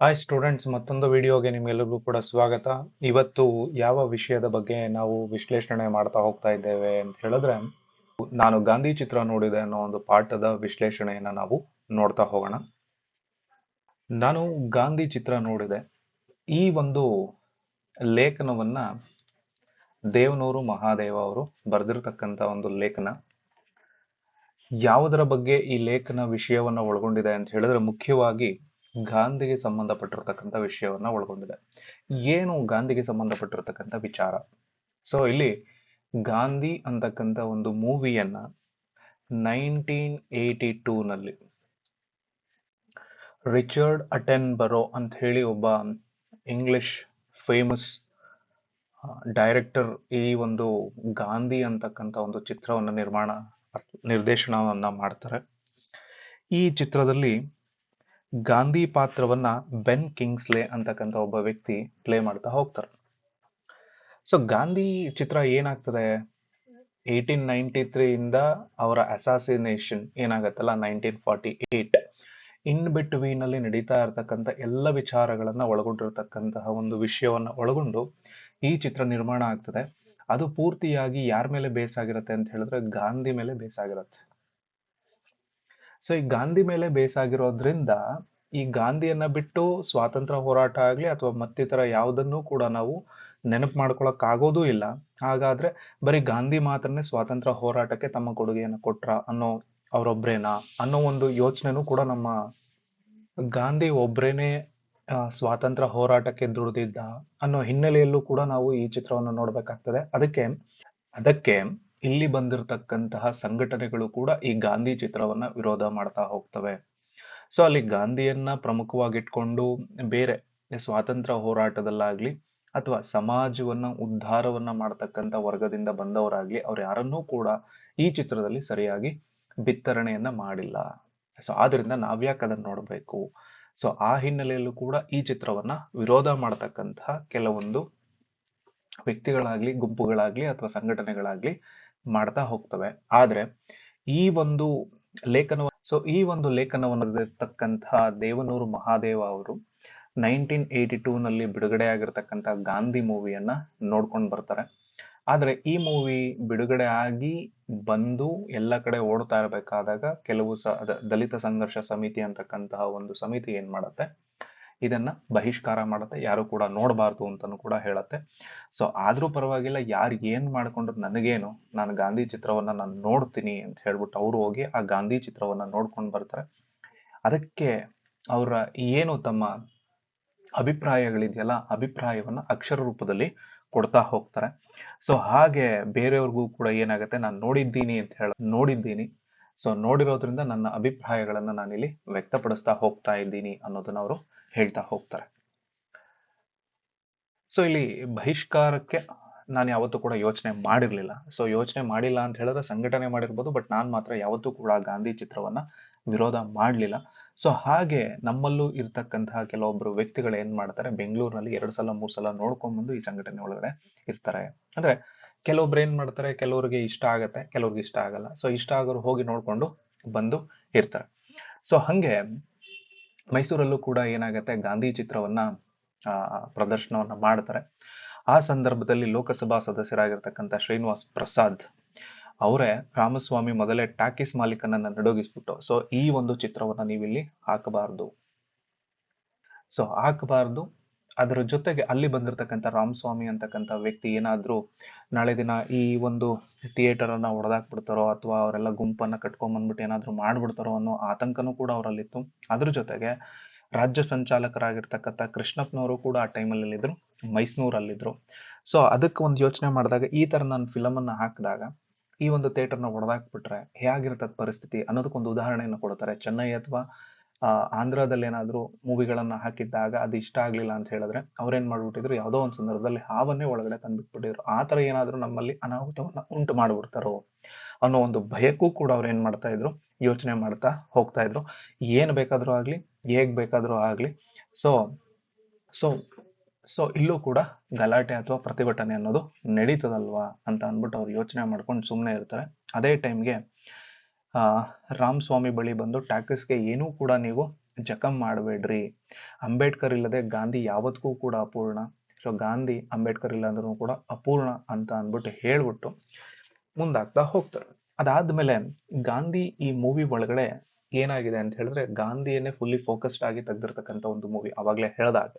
Hi students ಮತ್ತೊಂದು ವಿಡಿಯೋಗೆ ನಿಮ್ಗೆಲ್ಲರಿಗೂ ಕೂಡ ಸ್ವಾಗತ. ಇವತ್ತು ಯಾವ ವಿಷಯದ ಬಗ್ಗೆ ನಾವು ವಿಶ್ಲೇಷಣೆ ಮಾಡ್ತಾ ಹೋಗ್ತಾ ಇದ್ದೇವೆ ಅಂತ ಹೇಳಿದ್ರೆ, ನಾನು ಗಾಂಧಿ ಚಿತ್ರ ನೋಡಿದೆ ಅನ್ನೋ ಒಂದು ಪಾಠದ ವಿಶ್ಲೇಷಣೆಯನ್ನು ನಾವು ನೋಡ್ತಾ ಹೋಗೋಣ. ನಾನು ಗಾಂಧಿ ಚಿತ್ರ ನೋಡಿದೆ. ಈ ಒಂದು ಲೇಖನವನ್ನ ದೇವನೂರು ಮಹಾದೇವ ಅವರು ಬರೆದಿರ್ತಕ್ಕಂಥ ಒಂದು ಲೇಖನ. ಯಾವುದರ ಬಗ್ಗೆ ಈ ಲೇಖನ ವಿಷಯವನ್ನ ಒಳಗೊಂಡಿದೆ ಅಂತ ಹೇಳಿದ್ರೆ, ಮುಖ್ಯವಾಗಿ ಗಾಂಧಿಗೆ ಸಂಬಂಧಪಟ್ಟಿರ್ತಕ್ಕಂಥ ವಿಷಯವನ್ನು ಒಳಗೊಂಡಿದೆ. ಏನು ಗಾಂಧಿಗೆ ಸಂಬಂಧಪಟ್ಟಿರ್ತಕ್ಕಂಥ ವಿಚಾರ? ಸೊ ಇಲ್ಲಿ ಗಾಂಧಿ ಅಂತಕ್ಕಂಥ ಒಂದು ಮೂವಿಯನ್ನ ನೈನ್ಟೀನ್ ಏಯ್ಟಿ ಟೂನಲ್ಲಿ ರಿಚರ್ಡ್ ಅಟೆನ್ ಬರೋ ಅಂತ ಹೇಳಿ ಒಬ್ಬ ಇಂಗ್ಲಿಷ್ ಫೇಮಸ್ ಡೈರೆಕ್ಟರ್ ಈ ಒಂದು ಗಾಂಧಿ ಅಂತಕ್ಕಂಥ ಒಂದು ಚಿತ್ರವನ್ನು ನಿರ್ಮಾಣ ನಿರ್ದೇಶನವನ್ನ ಮಾಡ್ತಾರೆ. ಈ ಚಿತ್ರದಲ್ಲಿ ಗಾಂಧಿ ಪಾತ್ರವನ್ನ ಬೆನ್ ಕಿಂಗ್ಸ್ಲೆ ಅಂತಕ್ಕಂಥ ಒಬ್ಬ ವ್ಯಕ್ತಿ ಪ್ಲೇ ಮಾಡ್ತಾ ಹೋಗ್ತಾರೆ. ಸೊ ಗಾಂಧಿ ಚಿತ್ರ ಏನಾಗ್ತದೆ? ಏಯ್ಟೀನ್ ನೈಂಟಿ ತ್ರೀ ಇಂದ ಅವರ assassination ಏನಾಗತ್ತಲ್ಲ? Nineteen forty eight in between ಅಲ್ಲಿ ನಡೀತಾ ಇರತಕ್ಕಂಥ ಎಲ್ಲ ವಿಚಾರಗಳನ್ನ ಒಳಗೊಂಡಿರತಕ್ಕಂತಹ ಒಂದು ವಿಷಯವನ್ನ ಒಳಗೊಂಡು ಈ ಚಿತ್ರ ನಿರ್ಮಾಣ ಆಗ್ತದೆ. ಅದು ಪೂರ್ತಿಯಾಗಿ ಯಾರ ಮೇಲೆ ಬೇಸಾಗಿರುತ್ತೆ ಅಂತ ಹೇಳಿದ್ರೆ ಗಾಂಧಿ ಮೇಲೆ ಬೇಸ್ ಆಗಿರುತ್ತೆ. ಸೊ ಈ ಗಾಂಧಿ ಮೇಲೆ ಬೇಸ್ ಆಗಿರೋದ್ರಿಂದ, ಈ ಗಾಂಧಿಯನ್ನ ಬಿಟ್ಟು ಸ್ವಾತಂತ್ರ್ಯ ಹೋರಾಟ ಆಗಲಿ ಅಥವಾ ಮತ್ತಿತರ ಯಾವುದನ್ನು ಕೂಡ ನಾವು ನೆನಪು ಮಾಡ್ಕೊಳಕ್ ಇಲ್ಲ. ಹಾಗಾದ್ರೆ ಬರೀ ಗಾಂಧಿ ಮಾತ್ರನೇ ಸ್ವಾತಂತ್ರ್ಯ ಹೋರಾಟಕ್ಕೆ ತಮ್ಮ ಕೊಡುಗೆಯನ್ನು ಕೊಟ್ರ ಅನ್ನೋ ಅವರೊಬ್ರೇನಾ ಅನ್ನೋ ಒಂದು ಯೋಚನೆನೂ ಕೂಡ ನಮ್ಮ ಗಾಂಧಿ ಒಬ್ರೇನೆ ಸ್ವಾತಂತ್ರ್ಯ ಹೋರಾಟಕ್ಕೆ ದುಡಿದಿದ್ದ ಅನ್ನೋ ಹಿನ್ನೆಲೆಯಲ್ಲೂ ಕೂಡ ನಾವು ಈ ಚಿತ್ರವನ್ನು ನೋಡ್ಬೇಕಾಗ್ತದೆ. ಅದಕ್ಕೆ ಅದಕ್ಕೆ ಇಲ್ಲಿ ಬಂದಿರತಕ್ಕಂತಹ ಸಂಘಟನೆಗಳು ಕೂಡ ಈ ಗಾಂಧಿ ಚಿತ್ರವನ್ನ ವಿರೋಧ ಮಾಡ್ತಾ ಹೋಗ್ತವೆ. ಸೊ ಅಲ್ಲಿ ಗಾಂಧಿಯನ್ನ ಪ್ರಮುಖವಾಗಿಟ್ಕೊಂಡು ಬೇರೆ ಸ್ವಾತಂತ್ರ್ಯ ಹೋರಾಟದಲ್ಲಾಗ್ಲಿ ಅಥವಾ ಸಮಾಜವನ್ನ ಉದ್ಧಾರವನ್ನ ಮಾಡ್ತಕ್ಕಂಥ ವರ್ಗದಿಂದ ಬಂದವರಾಗ್ಲಿ ಅವ್ರು ಯಾರನ್ನೂ ಕೂಡ ಈ ಚಿತ್ರದಲ್ಲಿ ಸರಿಯಾಗಿ ಬಿತ್ತರಣೆಯನ್ನ ಮಾಡಿಲ್ಲ. ಸೊ ಆದ್ರಿಂದ ನಾವ್ಯಾಕೆ ಅದನ್ನ ನೋಡಬೇಕು? ಸೊ ಆ ಹಿನ್ನೆಲೆಯಲ್ಲೂ ಕೂಡ ಈ ಚಿತ್ರವನ್ನ ವಿರೋಧ ಮಾಡತಕ್ಕಂತಹ ಕೆಲವೊಂದು ವ್ಯಕ್ತಿಗಳಾಗ್ಲಿ, ಗುಂಪುಗಳಾಗ್ಲಿ ಅಥವಾ ಸಂಘಟನೆಗಳಾಗ್ಲಿ ಮಾಡ್ತಾ ಹೋಗ್ತವೆ. ಆದರೆ ಈ ಒಂದು ಲೇಖನ ಸೊ ಈ ಒಂದು ಲೇಖನವನ್ನು ಬರೆದಿರ್ತಕ್ಕಂತಹ ದೇವನೂರು ಮಹಾದೇವ ಅವರು ನೈನ್ಟೀನ್ ಏಯ್ಟಿ ಟೂ ನಲ್ಲಿ ಬಿಡುಗಡೆ ಆಗಿರ್ತಕ್ಕಂಥ ಗಾಂಧಿ ಮೂವಿಯನ್ನ ನೋಡ್ಕೊಂಡು ಬರ್ತಾರೆ. ಆದರೆ ಈ ಮೂವಿ ಬಿಡುಗಡೆ ಆಗಿ ಬಂದು ಎಲ್ಲ ಕಡೆ ಓಡ್ತಾ ಇರಬೇಕಾದಾಗ ಕೆಲವು ಸ ದಲಿತ ಸಂಘರ್ಷ ಸಮಿತಿ ಅಂತಕ್ಕಂತಹ ಒಂದು ಸಮಿತಿ ಏನ್ ಮಾಡತ್ತೆ? ಇದನ್ನ ಬಹಿಷ್ಕಾರ ಮಾಡುತ್ತೆ, ಯಾರು ಕೂಡ ನೋಡಬಾರ್ದು ಅಂತಲೂ ಕೂಡ ಹೇಳುತ್ತೆ. ಸೊ ಆದರೂ ಪರವಾಗಿಲ್ಲ, ಯಾರು ಏನು ಮಾಡ್ಕೊಂಡ್ರು ನನಗೇನು, ನಾನು ಗಾಂಧಿ ಚಿತ್ರವನ್ನ ನಾನು ನೋಡ್ತೀನಿ ಅಂತ ಹೇಳ್ಬಿಟ್ಟು ಅವರು ಹೋಗಿ ಆ ಗಾಂಧಿ ಚಿತ್ರವನ್ನ ನೋಡ್ಕೊಂಡು ಬರ್ತಾರೆ. ಅದಕ್ಕೆ ಅವರ ಏನು ತಮ್ಮ ಅಭಿಪ್ರಾಯಗಳಿದೆಯಲ್ಲ, ಅಭಿಪ್ರಾಯವನ್ನ ಅಕ್ಷರ ರೂಪದಲ್ಲಿ ಕೊಡ್ತಾ ಹೋಗ್ತಾರೆ. ಸೊ ಹಾಗೆ ಬೇರೆಯವ್ರಿಗೂ ಕೂಡ ಏನಾಗುತ್ತೆ, ನಾನು ನೋಡಿದ್ದೀನಿ ಅಂತ ಹೇಳ, ನೋಡಿದ್ದೀನಿ. ಸೊ ನೋಡಿರೋದ್ರಿಂದ ನನ್ನ ಅಭಿಪ್ರಾಯಗಳನ್ನು ನಾನಿಲ್ಲಿ ವ್ಯಕ್ತಪಡಿಸ್ತಾ ಹೋಗ್ತಾ ಇದ್ದೀನಿ ಅನ್ನೋದನ್ನ ಅವರು ಹೇಳ್ತಾ ಹೋಗ್ತಾರೆ. ಸೊ ಇಲ್ಲಿ ಬಹಿಷ್ಕಾರಕ್ಕೆ ನಾನು ಯಾವತ್ತೂ ಕೂಡ ಯೋಚನೆ ಮಾಡಿರಲಿಲ್ಲ. ಸೊ ಯೋಚನೆ ಮಾಡಿಲ್ಲ ಅಂತ ಹೇಳಿದ್ರೆ ಸಂಘಟನೆ ಮಾಡಿರ್ಬೋದು ಬಟ್ ನಾನು ಮಾತ್ರ ಯಾವತ್ತೂ ಕೂಡ ಗಾಂಧಿ ಚಿತ್ರವನ್ನ ವಿರೋಧ ಮಾಡಲಿಲ್ಲ. ಸೊ ಹಾಗೆ ನಮ್ಮಲ್ಲೂ ಇರ್ತಕ್ಕಂತಹ ಕೆಲವೊಬ್ಬರು ವ್ಯಕ್ತಿಗಳು ಏನ್ ಮಾಡ್ತಾರೆ, ಬೆಂಗಳೂರಿನಲ್ಲಿ ಎರಡು ಸಲ, ಮೂರು ಸಲ ನೋಡ್ಕೊಂಡ್ಬಂದು ಈ ಸಂಘಟನೆ ಒಳಗಡೆ ಇರ್ತಾರೆ. ಅಂದ್ರೆ ಕೆಲವೊಬ್ರು ಏನು ಮಾಡ್ತಾರೆ, ಕೆಲವ್ರಿಗೆ ಇಷ್ಟ ಆಗತ್ತೆ, ಕೆಲವ್ರಿಗೆ ಇಷ್ಟ ಆಗಲ್ಲ. ಸೊ ಇಷ್ಟ ಆಗೋರು ಹೋಗಿ ನೋಡ್ಕೊಂಡು ಬಂದು ಇರ್ತಾರೆ. ಸೊ ಹಂಗೆ ಮೈಸೂರಲ್ಲೂ ಕೂಡ ಏನಾಗುತ್ತೆ, ಗಾಂಧಿ ಚಿತ್ರವನ್ನ ಪ್ರದರ್ಶನವನ್ನ ಮಾಡ್ತಾರೆ. ಆ ಸಂದರ್ಭದಲ್ಲಿ ಲೋಕಸಭಾ ಸದಸ್ಯರಾಗಿರ್ತಕ್ಕಂಥ ಶ್ರೀನಿವಾಸ್ ಪ್ರಸಾದ್ ಅವರೇ ರಾಮಸ್ವಾಮಿ ಮೊದಲೇ ಟಾಕೀಸ್ ಮಾಲೀಕನನ್ನ ನಡುಗಿಸ್ಬಿಟ್ಟು, ಸೊ ಈ ಒಂದು ಚಿತ್ರವನ್ನ ನೀವಿಲ್ಲಿ ಹಾಕಬಾರ್ದು. ಸೊ ಹಾಕಬಾರ್ದು. ಅದರ ಜೊತೆಗೆ ಅಲ್ಲಿ ಬಂದಿರತಕ್ಕಂಥ ರಾಮಸ್ವಾಮಿ ಅಂತಕ್ಕಂಥ ವ್ಯಕ್ತಿ ಏನಾದ್ರೂ ನಾಳೆ ದಿನ ಈ ಒಂದು ಥಿಯೇಟರ್ ಅನ್ನ ಹೊಡೆದಾಕ್ಬಿಡ್ತಾರೋ ಅಥವಾ ಅವರೆಲ್ಲ ಗುಂಪನ್ನ ಕಟ್ಕೊಂಡ್ ಏನಾದರೂ ಮಾಡಿಬಿಡ್ತಾರೋ ಅನ್ನೋ ಆತಂಕನೂ ಕೂಡ ಅವರಲ್ಲಿತ್ತು. ಅದ್ರ ಜೊತೆಗೆ ರಾಜ್ಯ ಸಂಚಾಲಕರಾಗಿರ್ತಕ್ಕಂಥ ಕೃಷ್ಣಪ್ಪನವರು ಕೂಡ ಆ ಟೈಮಲ್ಲಿ ಇದ್ರು ಮೈಸೂರಲ್ಲಿದ್ರು. ಸೊ ಅದಕ್ಕೆ ಒಂದು ಯೋಚನೆ ಮಾಡಿದಾಗ ಈ ತರ ನಾನು ಫಿಲಮನ್ನು ಹಾಕಿದಾಗ ಈ ಒಂದು ಥಿಯೇಟರ್ನ ಹೊಡೆದಾಕ್ಬಿಟ್ರೆ ಹೇಗಿರ್ತದ ಪರಿಸ್ಥಿತಿ ಅನ್ನೋದಕ್ಕೊಂದು ಉದಾಹರಣೆಯನ್ನು ಕೊಡ್ತಾರೆ. ಚೆನ್ನೈ ಅಥವಾ ಆಂಧ್ರದಲ್ಲಿ ಏನಾದರೂ ಮೂವಿಗಳನ್ನು ಹಾಕಿದ್ದಾಗ ಅದು ಇಷ್ಟ ಆಗಲಿಲ್ಲ ಅಂತ ಹೇಳಿದ್ರೆ ಅವ್ರೇನು ಮಾಡ್ಬಿಟ್ಟಿದ್ರು ಯಾವುದೋ ಒಂದು ಸಂದರ್ಭದಲ್ಲಿ ಹಾವನ್ನೇ ಒಳಗಡೆ ತಂದ್ಬಿಟ್ಬಿಟ್ಟಿದ್ರು. ಆ ಥರ ಏನಾದರೂ ನಮ್ಮಲ್ಲಿ ಅನಾಹುತವನ್ನು ಉಂಟು ಮಾಡ್ಬಿಡ್ತಾರೋ ಅನ್ನೋ ಒಂದು ಭಯಕ್ಕೂ ಕೂಡ ಅವ್ರು ಏನು ಮಾಡ್ತಾ ಇದ್ರು, ಯೋಚನೆ ಮಾಡ್ತಾ ಹೋಗ್ತಾ ಇದ್ರು. ಏನು ಬೇಕಾದರೂ ಆಗಲಿ, ಹೇಗೆ ಬೇಕಾದರೂ ಆಗಲಿ. ಸೊ ಸೊ ಸೊ ಇಲ್ಲೂ ಕೂಡ ಗಲಾಟೆ ಅಥವಾ ಪ್ರತಿಭಟನೆ ಅನ್ನೋದು ನಡೀತದಲ್ವಾ ಅಂತ ಅಂದ್ಬಿಟ್ಟು ಅವ್ರು ಯೋಚನೆ ಮಾಡ್ಕೊಂಡು ಸುಮ್ಮನೆ ಇರ್ತಾರೆ. ಅದೇ ಟೈಮ್ಗೆ ರಾಮಸ್ವಾಮಿ ಬಳಿ ಬಂದು ಟ್ಯಾಕ್ಸ್ಗೆ ಏನೂ ಕೂಡ ನೀವು ಜಖಂ ಮಾಡಬೇಡ್ರಿ. ಅಂಬೇಡ್ಕರ್ ಇಲ್ಲದೆ ಗಾಂಧಿ ಯಾವತ್ತಿಗೂ ಕೂಡ ಅಪೂರ್ಣ. ಸೊ ಗಾಂಧಿ, ಅಂಬೇಡ್ಕರ್ ಇಲ್ಲ ಅಂದ್ರೂ ಕೂಡ ಅಪೂರ್ಣ ಅಂತ ಅಂದ್ಬಿಟ್ಟು ಹೇಳ್ಬಿಟ್ಟು ಮುಂದಾಗ್ತಾ ಹೋಗ್ತಾರೆ. ಅದಾದ್ಮೇಲೆ ಗಾಂಧಿ ಈ ಮೂವಿ ಒಳಗಡೆ ಏನಾಗಿದೆ ಅಂತ ಹೇಳಿದ್ರೆ ಗಾಂಧಿಯನ್ನೇ ಫುಲ್ಲಿ ಫೋಕಸ್ಡ್ ಆಗಿ ತೆಗೆದಿರ್ತಕ್ಕಂಥ ಒಂದು ಮೂವಿ ಅವಾಗಲೇ ಹೇಳ್ದಾಗ.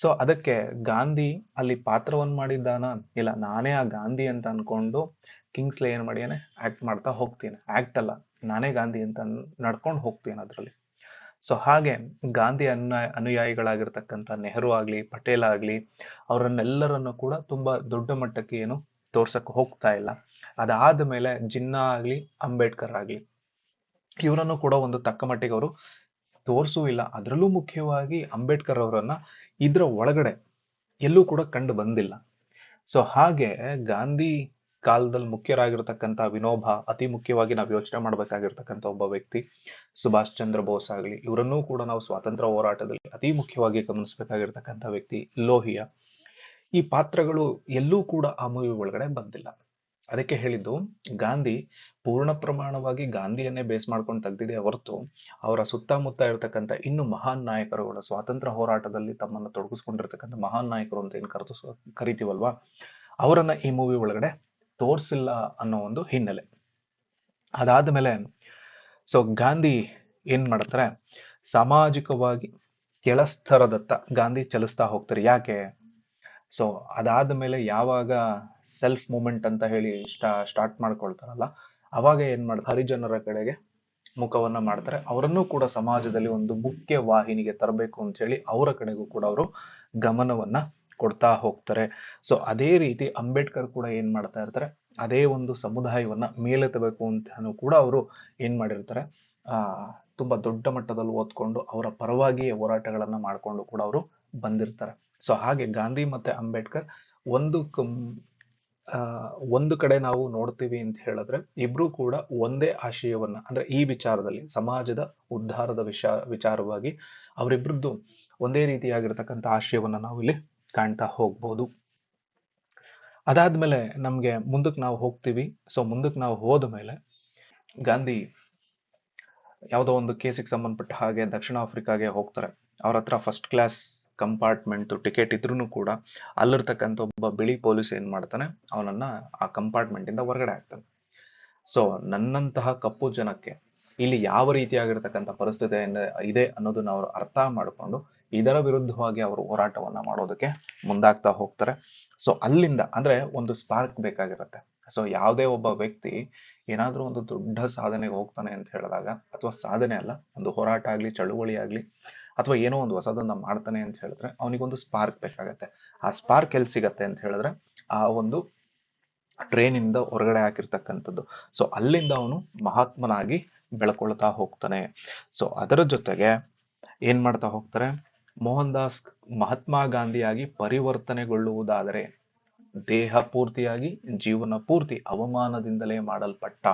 ಸೊ ಅದಕ್ಕೆ ಗಾಂಧಿ ಅಲ್ಲಿ ಪಾತ್ರವನ್ನು ಮಾಡಿದ್ದಾನ? ಇಲ್ಲ, ನಾನೇ ಆ ಗಾಂಧಿ ಅಂತ ಅನ್ಕೊಂಡು ಕಿಂಗ್ಸ್ಲೆ ಏನು ಮಾಡಿಯಾನೆ ಆಕ್ಟ್ ಮಾಡ್ತಾ ಹೋಗ್ತೀನಿ. ಆಕ್ಟ್ ಅಲ್ಲ, ನಾನೇ ಗಾಂಧಿ ಅಂತ ನಡ್ಕೊಂಡು ಹೋಗ್ತೀನಿ ಅದರಲ್ಲಿ. ಸೊ ಹಾಗೆ ಗಾಂಧಿ ಅನ್ನ ಅನುಯಾಯಿಗಳಾಗಿರ್ತಕ್ಕಂಥ ನೆಹರು ಆಗಲಿ, ಪಟೇಲ್ ಆಗಲಿ, ಅವರನ್ನೆಲ್ಲರನ್ನು ಕೂಡ ತುಂಬಾ ದೊಡ್ಡ ಮಟ್ಟಕ್ಕೆ ಏನು ತೋರ್ಸಕ್ ಹೋಗ್ತಾ ಇಲ್ಲ. ಅದಾದ ಮೇಲೆ ಜಿನ್ನಾ ಆಗಲಿ, ಅಂಬೇಡ್ಕರ್ ಆಗಲಿ, ಇವರನ್ನು ಕೂಡ ಒಂದು ತಕ್ಕ ಮಟ್ಟಿಗೆ ಅವರು ತೋರಿಸೂ ಇಲ್ಲ. ಅದರಲ್ಲೂ ಮುಖ್ಯವಾಗಿ ಅಂಬೇಡ್ಕರ್ ಅವರನ್ನ ಇದರ ಒಳಗಡೆ ಎಲ್ಲೂ ಕೂಡ ಕಂಡು ಬಂದಿಲ್ಲ. ಸೊ ಹಾಗೆ ಗಾಂಧಿ ಕಾಲದಲ್ಲಿ ಮುಖ್ಯರಾಗಿರ್ತಕ್ಕಂಥ ವಿನೋಬ, ಅತಿ ಮುಖ್ಯವಾಗಿ ನಾವು ಯೋಚನೆ ಮಾಡಬೇಕಾಗಿರ್ತಕ್ಕಂಥ ಒಬ್ಬ ವ್ಯಕ್ತಿ, ಸುಭಾಷ್ ಚಂದ್ರ ಬೋಸ್ ಆಗಲಿ, ಇವರನ್ನೂ ಕೂಡ ನಾವು ಸ್ವಾತಂತ್ರ್ಯ ಹೋರಾಟದಲ್ಲಿ ಅತಿ ಮುಖ್ಯವಾಗಿ ಗಮನಿಸಬೇಕಾಗಿರ್ತಕ್ಕಂಥ ವ್ಯಕ್ತಿ ಲೋಹಿಯ. ಈ ಪಾತ್ರಗಳು ಎಲ್ಲೂ ಕೂಡ ಆ ಮೂವಿ ಒಳಗಡೆ ಬಂದಿಲ್ಲ. ಅದಕ್ಕೆ ಹೇಳಿದ್ದು, ಗಾಂಧಿ ಪೂರ್ಣ ಪ್ರಮಾಣವಾಗಿ ಗಾಂಧಿಯನ್ನೇ ಬೇಸ್ ಮಾಡ್ಕೊಂಡು ತೆಗ್ದಿದೆ ಹೊರತು ಅವರ ಸುತ್ತಮುತ್ತ ಇರತಕ್ಕಂಥ ಇನ್ನು ಮಹಾನ್ ನಾಯಕರುಗಳ ಸ್ವಾತಂತ್ರ್ಯ ಹೋರಾಟದಲ್ಲಿ ತಮ್ಮನ್ನು ತೊಡಗಿಸ್ಕೊಂಡಿರ್ತಕ್ಕಂಥ ಮಹಾನ್ ನಾಯಕರು ಅಂತ ಏನು ಕರೆದು ಕರಿತೀವಲ್ವಾ? ಅವರನ್ನ ಈ ಮೂವಿ ಒಳಗಡೆ ತೋರಿಸಿಲ್ಲ ಅನ್ನೋ ಒಂದು ಹಿನ್ನೆಲೆ. ಅದಾದ ಮೇಲೆ ಸೊ ಗಾಂಧಿ ಏನ್ ಮಾಡ್ತಾರೆ? ಸಾಮಾಜಿಕವಾಗಿ ಕೆಳಸ್ತರದತ್ತ ಗಾಂಧಿ ಚಲಿಸ್ತಾ ಹೋಗ್ತಾರೆ. ಯಾಕೆ? ಸೊ ಅದಾದ ಮೇಲೆ ಯಾವಾಗ ಸೆಲ್ಫ್ ಮೂಮೆಂಟ್ ಅಂತ ಹೇಳಿ ಸ್ಟಾ ಸ್ಟಾರ್ಟ್ ಮಾಡ್ಕೊಳ್ತಾರಲ್ಲ, ಅವಾಗ ಏನ್ ಮಾಡ್ತಾರೆ? ಹರಿಜನರ ಕಡೆಗೆ ಮುಖವನ್ನ ಮಾಡ್ತಾರೆ. ಅವರನ್ನು ಕೂಡ ಸಮಾಜದಲ್ಲಿ ಒಂದು ಮುಖ್ಯ ವಾಹಿನಿಗೆ ತರಬೇಕು ಅಂತ ಹೇಳಿ ಅವರ ಕಡೆಗೂ ಕೂಡ ಅವರು ಗಮನವನ್ನ ಕೊಡ್ತಾ ಹೋಗ್ತಾರೆ. ಸೊ ಅದೇ ರೀತಿ ಅಂಬೇಡ್ಕರ್ ಕೂಡ ಏನ್ ಮಾಡ್ತಾ ಇರ್ತಾರೆ, ಅದೇ ಒಂದು ಸಮುದಾಯವನ್ನ ಮೇಲೆತ್ತಬೇಕು ಅಂತ ಕೂಡ ಅವರು ಏನ್ ಮಾಡಿರ್ತಾರೆ, ಆ, ತುಂಬಾ ದೊಡ್ಡ ಮಟ್ಟದಲ್ಲಿ ಓದ್ಕೊಂಡು ಅವರ ಪರವಾಗಿಯೇ ಹೋರಾಟಗಳನ್ನ ಮಾಡ್ಕೊಂಡು ಕೂಡ ಅವರು ಬಂದಿರ್ತಾರೆ. ಸೊ ಹಾಗೆ ಗಾಂಧಿ ಮತ್ತೆ ಅಂಬೇಡ್ಕರ್ ಒಂದು ಒಂದು ಕಡೆ ನಾವು ನೋಡ್ತೀವಿ ಅಂತ ಹೇಳಿದ್ರೆ ಇಬ್ರು ಕೂಡ ಒಂದೇ ಆಶಯವನ್ನ, ಅಂದ್ರೆ ಈ ವಿಚಾರದಲ್ಲಿ ಸಮಾಜದ ಉದ್ಧಾರದ ವಿಷ, ವಿಚಾರವಾಗಿ ಅವರಿಬ್ರದ್ದು ಒಂದೇ ರೀತಿಯಾಗಿರ್ತಕ್ಕಂಥ ಆಶಯವನ್ನ ನಾವು ಇಲ್ಲಿ ಕಾಣ್ತಾ ಹೋಗ್ಬೋದು. ಅದಾದ್ಮೇಲೆ ನಮ್ಗೆ ಮುಂದಕ್ಕೆ ನಾವು ಹೋಗ್ತೀವಿ. ಸೊ ಮುಂದಕ್ಕೆ ನಾವು ಹೋದ ಮೇಲೆ ಗಾಂಧಿ ಯಾವುದೋ ಒಂದು ಕೇಸಿಗೆ ಸಂಬಂಧಪಟ್ಟ ಹಾಗೆ ದಕ್ಷಿಣ ಆಫ್ರಿಕಾಗೆ ಹೋಗ್ತಾರೆ. ಅವ್ರ ಹತ್ರ ಫಸ್ಟ್ ಕ್ಲಾಸ್ ಕಂಪಾರ್ಟ್ಮೆಂಟ್ ಟಿಕೆಟ್ ಇದ್ರೂ ಕೂಡ ಅಲ್ಲಿರ್ತಕ್ಕಂಥ ಒಬ್ಬ ಬಿಳಿ ಪೊಲೀಸ್ ಏನ್ ಮಾಡ್ತಾನೆ? ಅವನನ್ನ ಆ ಕಂಪಾರ್ಟ್ಮೆಂಟ್ ಇಂದ ಹೊರಗಡೆ ಹಾಕ್ತಾನೆ. ಸೊ ನನ್ನಂತಹ ಕಪ್ಪು ಜನಕ್ಕೆ ಇಲ್ಲಿ ಯಾವ ರೀತಿಯಾಗಿರ್ತಕ್ಕಂಥ ಪರಿಸ್ಥಿತಿ ಇದೆ ಅನ್ನೋದನ್ನ ಅವರು ಅರ್ಥ ಮಾಡಿಕೊಂಡು ಇದರ ವಿರುದ್ಧವಾಗಿ ಅವರು ಹೋರಾಟವನ್ನ ಮಾಡೋದಕ್ಕೆ ಮುಂದಾಗ್ತಾ ಹೋಗ್ತಾರೆ. ಸೊ ಅಲ್ಲಿಂದ ಅಂದ್ರೆ ಒಂದು ಸ್ಪಾರ್ಕ್ ಬೇಕಾಗಿರುತ್ತೆ. ಸೊ ಯಾವುದೇ ಒಬ್ಬ ವ್ಯಕ್ತಿ ಏನಾದ್ರೂ ಒಂದು ದೊಡ್ಡ ಸಾಧನೆಗೆ ಹೋಗ್ತಾನೆ ಅಂತ ಹೇಳಿದಾಗ ಅಥವಾ ಸಾಧನೆ ಅಲ್ಲ, ಒಂದು ಹೋರಾಟ ಆಗ್ಲಿ, ಚಳುವಳಿ ಆಗ್ಲಿ ಅಥವಾ ಏನೋ ಒಂದು ಹೊಸದನ್ನ ಮಾಡ್ತಾನೆ ಅಂತ ಹೇಳಿದ್ರೆ ಅವನಿಗೊಂದು ಸ್ಪಾರ್ಕ್ ಬೇಕಾಗತ್ತೆ. ಆ ಸ್ಪಾರ್ಕ್ ಎಲ್ಲಿ ಸಿಗತ್ತೆ ಅಂತ ಹೇಳಿದ್ರೆ ಆ ಒಂದು ಟ್ರೈನ್ ಇಂದ ಹೊರಗಡೆ ಹಾಕಿರ್ತಕ್ಕಂಥದ್ದು. ಸೊ ಅಲ್ಲಿಂದ ಅವನು ಮಹಾತ್ಮನಾಗಿ ಬೆಳ್ಕೊಳ್ತಾ ಹೋಗ್ತಾನೆ. ಸೊ ಅದರ ಜೊತೆಗೆ ಏನ್ ಮಾಡ್ತಾ ಹೋಗ್ತಾರೆ? ಮೋಹನ್ ದಾಸ್ ಮಹಾತ್ಮ ಗಾಂಧಿಯಾಗಿ ಪರಿವರ್ತನೆಗೊಳ್ಳುವುದಾದರೆ ದೇಹ ಪೂರ್ತಿಯಾಗಿ, ಜೀವನ ಪೂರ್ತಿ ಅವಮಾನದಿಂದಲೇ ಮಾಡಲ್ಪಟ್ಟ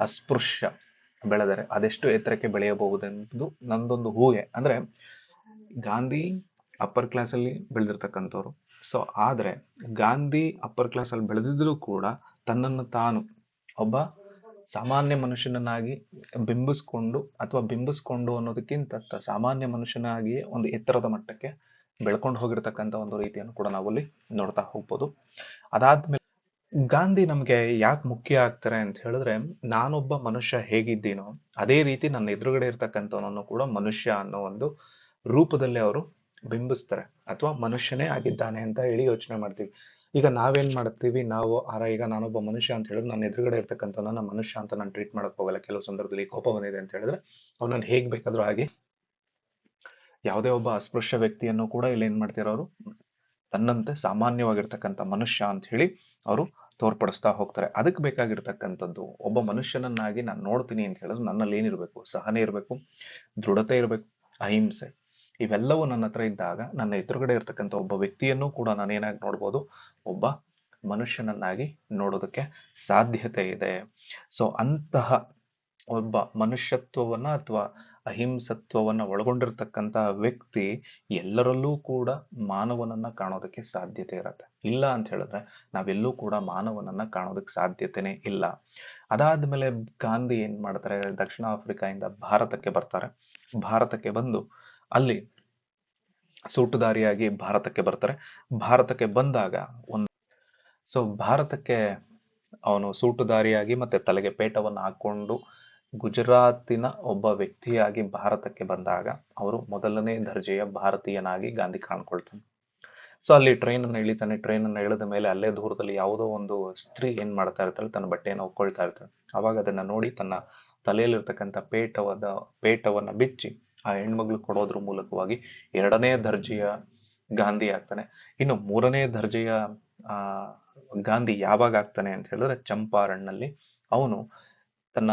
ಅಸ್ಪೃಶ್ಯ ಬೆಳೆದರೆ ಅದೆಷ್ಟು ಎತ್ತರಕ್ಕೆ ಬೆಳೆಯಬಹುದೆಂದು ನಂದೊಂದು ಊಹೆ. ಅಂದ್ರೆ ಗಾಂಧಿ ಅಪ್ಪರ್ ಕ್ಲಾಸ್ ಅಲ್ಲಿ ಬೆಳೆದಿರ್ತಕ್ಕಂಥವ್ರು. ಸೊ ಆದ್ರೆ ಗಾಂಧಿ ಅಪ್ಪರ್ ಕ್ಲಾಸ್ ಅಲ್ಲಿ ಬೆಳೆದಿದ್ರು ಕೂಡ ತನ್ನನ್ನು ತಾನು ಒಬ್ಬ ಸಾಮಾನ್ಯ ಮನುಷ್ಯನನ್ನಾಗಿ ಬಿಂಬಿಸ್ಕೊಂಡು ಅಥವಾ ಬಿಂಬಿಸ್ಕೊಂಡು ಅನ್ನೋದಕ್ಕಿಂತ ಸಾಮಾನ್ಯ ಮನುಷ್ಯನಾಗಿಯೇ ಒಂದು ಎತ್ತರದ ಮಟ್ಟಕ್ಕೆ ಬೆಳ್ಕೊಂಡು ಹೋಗಿರ್ತಕ್ಕಂಥ ಒಂದು ರೀತಿಯನ್ನು ಕೂಡ ನಾವಲ್ಲಿ ನೋಡ್ತಾ ಹೋಗ್ಬೋದು. ಅದಾದ್ಮೇಲೆ ಗಾಂಧಿ ನಮ್ಗೆ ಯಾಕೆ ಮುಖ್ಯ ಆಗ್ತಾರೆ ಅಂತ ಹೇಳಿದ್ರೆ, ನಾನೊಬ್ಬ ಮನುಷ್ಯ ಹೇಗಿದ್ದೀನೋ ಅದೇ ರೀತಿ ನನ್ನ ಎದುರುಗಡೆ ಇರ್ತಕ್ಕಂಥವನನ್ನು ಕೂಡ ಮನುಷ್ಯ ಅನ್ನೋ ಒಂದು ರೂಪದಲ್ಲಿ ಅವರು ಬಿಂಬಿಸ್ತಾರೆ. ಅಥವಾ ಮನುಷ್ಯನೇ ಆಗಿದ್ದಾನೆ ಅಂತ ಹೇಳಿ ಯೋಚನೆ ಮಾಡ್ತೀವಿ. ಈಗ ನಾವೇನ್ ಮಾಡ್ತೀವಿ? ನಾವು, ಆರ, ಈಗ ನಾನೊಬ್ಬ ಮನುಷ್ಯ ಅಂತ ಹೇಳಿದ್ರೆ ನನ್ನ ಎದುರುಗಡೆ ಇರ್ತಕ್ಕಂಥ ನನ್ನ ಮನುಷ್ಯ ಅಂತ ನಾನು ಟ್ರೀಟ್ ಮಾಡಕ್ ಹೋಗಲ್ಲ. ಕೆಲವು ಸಂದರ್ಭದಲ್ಲಿ ಕೋಪ ಬಂದಿದೆ ಅಂತ ಹೇಳಿದ್ರೆ ಅವ್ನನ್ನ ಹೇಗ್ ಬೇಕಾದ್ರೂ ಆಗಿ ಯಾವುದೇ ಒಬ್ಬ ಅಸ್ಪೃಶ್ಯ ವ್ಯಕ್ತಿಯನ್ನು ಕೂಡ ಇಲ್ಲಿ ಏನ್ ಮಾಡ್ತಿರೋ ಅವರು? ತನ್ನಂತೆ ಸಾಮಾನ್ಯವಾಗಿರ್ತಕ್ಕಂಥ ಮನುಷ್ಯ ಅಂತ ಹೇಳಿ ಅವರು ತೋರ್ಪಡಿಸ್ತಾ ಹೋಗ್ತಾರೆ. ಅದಕ್ಕೆ ಬೇಕಾಗಿರ್ತಕ್ಕಂಥದ್ದು ಒಬ್ಬ ಮನುಷ್ಯನನ್ನಾಗಿ ನಾನು ನೋಡ್ತೀನಿ ಅಂತ ಹೇಳಿದ್ರೆ ನನ್ನಲ್ಲಿ ಏನಿರಬೇಕು? ಸಹನೆ ಇರಬೇಕು, ದೃಢತೆ ಇರಬೇಕು, ಅಹಿಂಸೆ. ಇವೆಲ್ಲವೂ ನನ್ನ ಹತ್ರ ಇದ್ದಾಗ ನನ್ನ ಎದುರುಗಡೆ ಇರ್ತಕ್ಕಂಥ ಒಬ್ಬ ವ್ಯಕ್ತಿಯನ್ನು ಕೂಡ ನಾನು ಏನಾಗಿ ನೋಡ್ಬೋದು, ಒಬ್ಬ ಮನುಷ್ಯನನ್ನಾಗಿ ನೋಡೋದಕ್ಕೆ ಸಾಧ್ಯತೆ ಇದೆ. ಸೊ ಅಂತಹ ಒಬ್ಬ ಮನುಷ್ಯತ್ವವನ್ನ ಅಥವಾ ಅಹಿಂಸತ್ವವನ್ನ ಒಳಗೊಂಡಿರ್ತಕ್ಕಂಥ ವ್ಯಕ್ತಿ ಎಲ್ಲರಲ್ಲೂ ಕೂಡ ಮಾನವನನ್ನ ಕಾಣೋದಕ್ಕೆ ಸಾಧ್ಯತೆ ಇರತ್ತೆ. ಇಲ್ಲ ಅಂತ ಹೇಳಿದ್ರೆ ನಾವೆಲ್ಲೂ ಕೂಡ ಮಾನವನನ್ನ ಕಾಣೋದಕ್ಕೆ ಸಾಧ್ಯತೆನೇ ಇಲ್ಲ. ಅದಾದ್ಮೇಲೆ ಗಾಂಧಿ ಏನ್ ಮಾಡ್ತಾರೆ, ದಕ್ಷಿಣ ಆಫ್ರಿಕಾದಿಂದ ಭಾರತಕ್ಕೆ ಬರ್ತಾರೆ. ಭಾರತಕ್ಕೆ ಬಂದು ಅಲ್ಲಿ ಸೂಟುದಾರಿಯಾಗಿ ಭಾರತಕ್ಕೆ ಬರ್ತಾರೆ. ಭಾರತಕ್ಕೆ ಬಂದಾಗ ಒಂದು ಸೊ ಭಾರತಕ್ಕೆ ಅವನು ಸೂಟುದಾರಿಯಾಗಿ ಮತ್ತೆ ತಲೆಗೆ ಪೇಟವನ್ನು ಹಾಕೊಂಡು ಗುಜರಾತಿನ ಒಬ್ಬ ವ್ಯಕ್ತಿಯಾಗಿ ಭಾರತಕ್ಕೆ ಬಂದಾಗ ಅವರು ಮೊದಲನೇ ದರ್ಜೆಯ ಭಾರತೀಯನಾಗಿ ಗಾಂಧಿ ಕಾಣ್ಕೊಳ್ತಾನೆ. ಸೊ ಅಲ್ಲಿ ಟ್ರೈನ್ ಅನ್ನು ಇಳಿತಾನೆ. ಟ್ರೈನ್ ಅನ್ನು ಇಳಿದ ಮೇಲೆ ಅಲ್ಲೇ ದೂರದಲ್ಲಿ ಯಾವುದೋ ಒಂದು ಸ್ತ್ರೀ ಏನು ಮಾಡ್ತಾ ಇರ್ತಾಳೆ? ತನ್ನ ಬಟ್ಟೆಯನ್ನು ಒಕ್ಕೊಳ್ತಾ ಇರ್ತಾಳೆ. ಅವಾಗ ಅದನ್ನ ನೋಡಿ ತನ್ನ ತಲೆಯಲ್ಲಿರ್ತಕ್ಕಂಥ ಪೇಟವದ ಪೇಟವನ್ನ ಬಿಚ್ಚಿ ಆ ಹೆಣ್ಮಗಳು ಕೊಡೋದ್ರ ಮೂಲಕವಾಗಿ ಎರಡನೇ ದರ್ಜೆಯ ಗಾಂಧಿ ಆಗ್ತಾನೆ. ಇನ್ನು ಮೂರನೇ ದರ್ಜೆಯ, ಆ, ಗಾಂಧಿ ಯಾವಾಗ ಆಗ್ತಾನೆ ಅಂತ ಹೇಳಿದ್ರೆ ಚಂಪಾರಣ್ಣಲ್ಲಿ. ಅವನು ತನ್ನ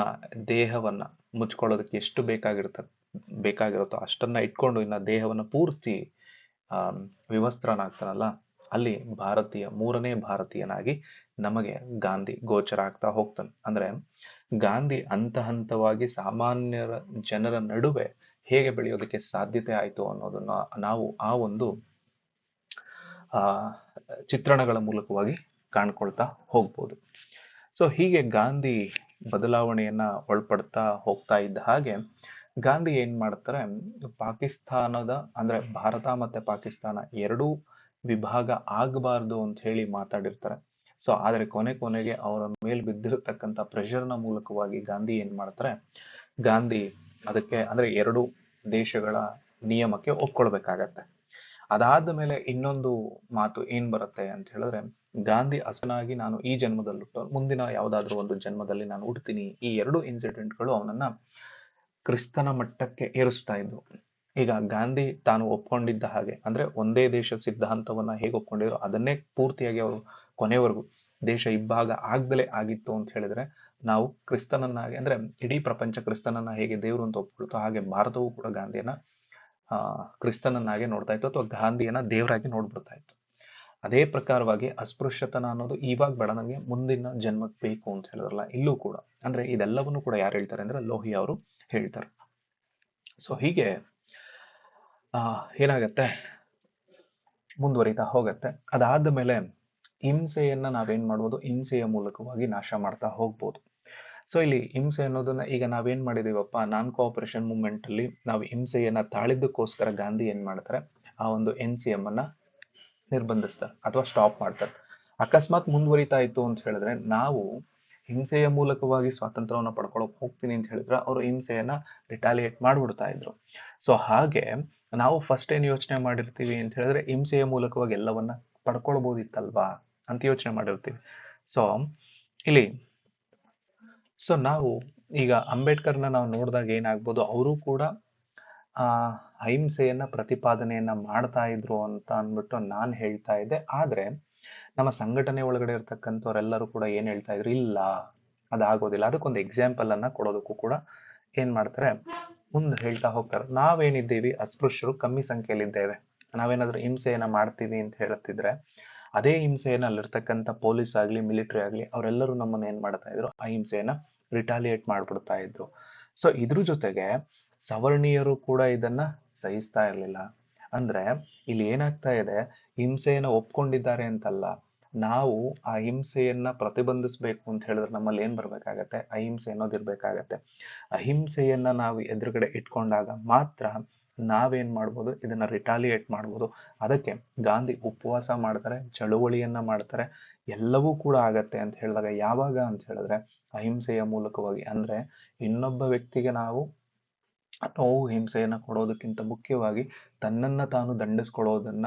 ದೇಹವನ್ನ ಮುಚ್ಕೊಳ್ಳೋದಕ್ಕೆ ಎಷ್ಟು ಬೇಕಾಗಿರುತ್ತ, ಬೇಕಾಗಿರುತ್ತೋ ಅಷ್ಟನ್ನ ಇಟ್ಕೊಂಡು ಇನ್ನ ದೇಹವನ್ನ ಪೂರ್ತಿ, ಆ, ವಿವಸ್ತ್ರನಾಗ್ತಾನಲ್ಲ, ಅಲ್ಲಿ ಭಾರತೀಯ, ಮೂರನೇ ಭಾರತೀಯನಾಗಿ ನಮಗೆ ಗಾಂಧಿ ಗೋಚರ ಆಗ್ತಾ ಹೋಗ್ತಾನೆ. ಅಂದ್ರೆ ಗಾಂಧಿ ಹಂತ ಹಂತವಾಗಿ ಸಾಮಾನ್ಯರ ಜನರ ನಡುವೆ ಹೇಗೆ ಬೆಳೆಯೋದಕ್ಕೆ ಸಾಧ್ಯತೆ ಆಯಿತು ಅನ್ನೋದನ್ನ ನಾವು ಆ ಒಂದು ಚಿತ್ರಣಗಳ ಮೂಲಕವಾಗಿ ಕಾಣ್ಕೊಳ್ತಾ ಹೋಗ್ಬೋದು. ಸೊ ಹೀಗೆ ಗಾಂಧಿ ಬದಲಾವಣೆಯನ್ನ ಒಳಪಡ್ತಾ ಹೋಗ್ತಾ ಇದ್ದ ಹಾಗೆ, ಗಾಂಧಿ ಏನು ಮಾಡ್ತಾರೆ, ಪಾಕಿಸ್ತಾನದ, ಅಂದ್ರೆ ಭಾರತ ಮತ್ತೆ ಪಾಕಿಸ್ತಾನ ಎರಡೂ ವಿಭಾಗ ಆಗಬಾರ್ದು ಅಂತ ಹೇಳಿ ಮಾತಾಡಿರ್ತಾರೆ. ಸೊ ಆದರೆ ಕೊನೆ ಕೊನೆಗೆ ಅವರ ಮೇಲೆ ಬಿದ್ದಿರತಕ್ಕಂಥ ಪ್ರೆಷರ್ನ ಮೂಲಕವಾಗಿ ಗಾಂಧಿ ಏನು ಮಾಡ್ತಾರೆ, ಗಾಂಧಿ ಅದಕ್ಕೆ ಅಂದ್ರೆ ಎರಡು ದೇಶಗಳ ನಿಯಮಕ್ಕೆ ಒಪ್ಕೊಳ್ಬೇಕಾಗತ್ತೆ. ಅದಾದ ಮೇಲೆ ಇನ್ನೊಂದು ಮಾತು ಏನ್ ಬರುತ್ತೆ ಅಂತ ಹೇಳಿದ್ರೆ, ಗಾಂಧಿ ಅಸನಾಗಿ ನಾನು ಈ ಜನ್ಮದಲ್ಲಿ ಮುಂದಿನ ಯಾವ್ದಾದ್ರು ಒಂದು ಜನ್ಮದಲ್ಲಿ ನಾನು ಹುಡ್ತೀನಿ ಈ ಎರಡು ಇನ್ಸಿಡೆಂಟ್ಗಳು ಅವನನ್ನ ಕ್ರಿಸ್ತನ ಮಟ್ಟಕ್ಕೆ ಏರಿಸ್ತಾ ಇದ್ವು. ಈಗ ಗಾಂಧಿ ತಾನು ಒಪ್ಕೊಂಡಿದ್ದ ಹಾಗೆ, ಅಂದ್ರೆ ಒಂದೇ ದೇಶ ಸಿದ್ಧಾಂತವನ್ನ ಹೇಗೆ ಒಪ್ಕೊಂಡಿದ್ರು ಅದನ್ನೇ ಪೂರ್ತಿಯಾಗಿ ಅವರು ಕೊನೆವರೆಗೂ ದೇಶ ಇಬ್ಬಾಗ ಆಗ್ದಲೇ ಆಗಿತ್ತು ಅಂತ ಹೇಳಿದ್ರೆ ನಾವು ಕ್ರಿಸ್ತನನ್ನಾಗಿ ಅಂದ್ರೆ ಇಡೀ ಪ್ರಪಂಚ ಕ್ರಿಸ್ತನನ್ನ ಹೇಗೆ ದೇವರು ಅಂತ ಒಪ್ಕೊಳ್ತೋ ಹಾಗೆ ಭಾರತವು ಕೂಡ ಗಾಂಧಿಯನ್ನ ಕ್ರಿಸ್ತನನ್ನಾಗೆ ನೋಡ್ತಾ ಇತ್ತು ಅಥವಾ ಗಾಂಧಿಯನ್ನ ದೇವರಾಗಿ ನೋಡ್ಬಿಡ್ತಾ ಇತ್ತು. ಅದೇ ಪ್ರಕಾರವಾಗಿ ಅಸ್ಪೃಶ್ಯತನ ಅನ್ನೋದು ಇವಾಗ ಬೇಡ ನನಗೆ ಮುಂದಿನ ಜನ್ಮಕ್ಕೆ ಬೇಕು ಅಂತ ಹೇಳಿದ್ರಲ್ಲ ಇಲ್ಲೂ ಕೂಡ. ಅಂದ್ರೆ ಇದೆಲ್ಲವನ್ನು ಕೂಡ ಯಾರು ಹೇಳ್ತಾರೆ ಅಂದ್ರೆ ಲೋಹಿ ಅವರು ಹೇಳ್ತಾರೆ. ಸೊ ಹೀಗೆ ಏನಾಗತ್ತೆ? ಮುಂದುವರಿತಾ ಹೋಗತ್ತೆ. ಅದಾದ ಮೇಲೆ ಹಿಂಸೆಯನ್ನ ನಾವೇನ್ ಮಾಡ್ಬೋದು? ಹಿಂಸೆಯ ಮೂಲಕವಾಗಿ ನಾಶ ಮಾಡ್ತಾ ಹೋಗ್ಬೋದು. ಸೊ ಇಲ್ಲಿ ಹಿಂಸೆ ಅನ್ನೋದನ್ನ ಈಗ ನಾವೇನ್ ಮಾಡಿದೀವಪ್ಪ? ನಾನ್ ಕೋಆಪರೇಷನ್ ಮೂವ್ಮೆಂಟ್ ಅಲ್ಲಿ ನಾವು ಹಿಂಸೆಯನ್ನ ತಾಳಿದ್ದಕ್ಕೋಸ್ಕರ ಗಾಂಧಿ ಏನ್ ಮಾಡ್ತಾರೆ? ಆ ಒಂದು ಎನ್ ಸಿ ಎಂ ಅನ್ನ ನಿರ್ಬಂಧಿಸ್ತಾರೆ ಅಥವಾ ಸ್ಟಾಪ್ ಮಾಡ್ತಾರೆ. ಅಕಸ್ಮಾತ್ ಮುಂದುವರಿತಾ ಇತ್ತು ಅಂತ ಹೇಳಿದ್ರೆ ನಾವು ಹಿಂಸೆಯ ಮೂಲಕವಾಗಿ ಸ್ವಾತಂತ್ರ್ಯವನ್ನು ಪಡ್ಕೊಳಕ್ ಹೋಗ್ತೀನಿ ಅಂತ ಹೇಳಿದ್ರೆ ಅವರು ಹಿಂಸೆಯನ್ನ ರಿಟಾಲಿಯೇಟ್ ಮಾಡ್ಬಿಡ್ತಾ ಇದ್ರು. ಸೊ ಹಾಗೆ ನಾವು ಫಸ್ಟ್ ಏನ್ ಯೋಚನೆ ಮಾಡಿರ್ತೀವಿ ಅಂತ ಹೇಳಿದ್ರೆ ಹಿಂಸೆಯ ಮೂಲಕವಾಗಿ ಎಲ್ಲವನ್ನ ಪಡ್ಕೊಳ್ಬೋದಿತ್ತಲ್ವಾ? ಅಂತ ಯೋಚನೆ ಮಾಡಿರ್ತೀವಿ. ಸೊ ಇಲ್ಲಿ ಸೊ ನಾವು ಈಗ ಅಂಬೇಡ್ಕರ್ನ ನಾವು ನೋಡಿದಾಗ ಏನಾಗ್ಬೋದು, ಅವರು ಕೂಡ, ಆ, ಅಹಿಂಸೆಯನ್ನ ಪ್ರತಿಪಾದನೆಯನ್ನ ಮಾಡ್ತಾ ಇದ್ರು ಅಂತ ಅಂದ್ಬಿಟ್ಟು ನಾನ್ ಹೇಳ್ತಾ ಇದ್ದೆ. ಆದ್ರೆ, ನಮ್ಮ ಸಂಘಟನೆ ಒಳಗಡೆ ಇರ್ತಕ್ಕಂಥವ್ರೆಲ್ಲರೂ ಕೂಡ ಏನು ಹೇಳ್ತಾ ಇದ್ರು, ಇಲ್ಲ, ಅದಾಗೋದಿಲ್ಲ. ಅದಕ್ಕೊಂದು ಎಕ್ಸಾಂಪಲ್ ಅನ್ನ ಕೊಡೋದಕ್ಕೂ ಕೂಡ ಏನ್ ಮಾಡ್ತಾರೆ, ಮುಂದೆ ಹೇಳ್ತಾ ಹೋಗ್ತಾರೆ. ನಾವೇನಿದ್ದೀವಿ, ಅಸ್ಪೃಶ್ಯರು ಕಮ್ಮಿ ಸಂಖ್ಯೆಯಲ್ಲಿದ್ದೇವೆ. ನಾವೇನಾದ್ರೂ ಹಿಂಸೆಯನ್ನ ಮಾಡ್ತೀವಿ ಅಂತ ಹೇಳುತ್ತಿದ್ರೆ ಅದೇ ಹಿಂಸೆಯನ್ನು ಅಲ್ಲಿರ್ತಕ್ಕಂಥ ಪೊಲೀಸ್ ಆಗಲಿ, ಮಿಲಿಟರಿ ಆಗಲಿ, ಅವರೆಲ್ಲರೂ ನಮ್ಮನ್ನು ಏನು ಮಾಡ್ತಾ ಇದ್ರು? ಆ ಹಿಂಸೆಯನ್ನು ರಿಟಾಲಿಯೇಟ್ ಮಾಡಿಬಿಡ್ತಾ ಇದ್ರು. ಸೊ ಇದ್ರ ಜೊತೆಗೆ ಸವರ್ಣೀಯರು ಕೂಡ ಇದನ್ನ ಸಹಿಸ್ತಾ ಇರಲಿಲ್ಲ. ಅಂದ್ರೆ ಇಲ್ಲಿ ಏನಾಗ್ತಾ ಇದೆ? ಹಿಂಸೆಯನ್ನು ಒಪ್ಕೊಂಡಿದ್ದಾರೆ ಅಂತಲ್ಲ. ನಾವು ಆ ಹಿಂಸೆಯನ್ನ ಪ್ರತಿಬಂಧಿಸ್ಬೇಕು ಅಂತ ಹೇಳಿದ್ರೆ ನಮ್ಮಲ್ಲಿ ಏನ್ ಬರ್ಬೇಕಾಗತ್ತೆ? ಅಹಿಂಸೆ ಅನ್ನೋದು ಇರ್ಬೇಕಾಗತ್ತೆ. ಅಹಿಂಸೆಯನ್ನ ನಾವು ಎದುರುಗಡೆ ಇಟ್ಕೊಂಡಾಗ ಮಾತ್ರ ನಾವೇನ್ ಮಾಡ್ಬೋದು? ಇದನ್ನ ರಿಟಾಲಿಯೇಟ್ ಮಾಡ್ಬೋದು. ಅದಕ್ಕೆ ಗಾಂಧಿ ಉಪವಾಸ ಮಾಡ್ತಾರೆ, ಚಳುವಳಿಯನ್ನ ಮಾಡ್ತಾರೆ, ಎಲ್ಲವೂ ಕೂಡ ಆಗತ್ತೆ ಅಂತ ಹೇಳಿದಾಗ ಯಾವಾಗ ಅಂತ ಹೇಳಿದ್ರೆ ಅಹಿಂಸೆಯ ಮೂಲಕವಾಗಿ. ಅಂದ್ರೆ ಇನ್ನೊಬ್ಬ ವ್ಯಕ್ತಿಗೆ ನಾವು ನೋವು, ಹಿಂಸೆಯನ್ನು ಕೊಡೋದಕ್ಕಿಂತ ಮುಖ್ಯವಾಗಿ ತನ್ನನ್ನ ತಾನು ದಂಡಿಸ್ಕೊಳ್ಳೋದನ್ನ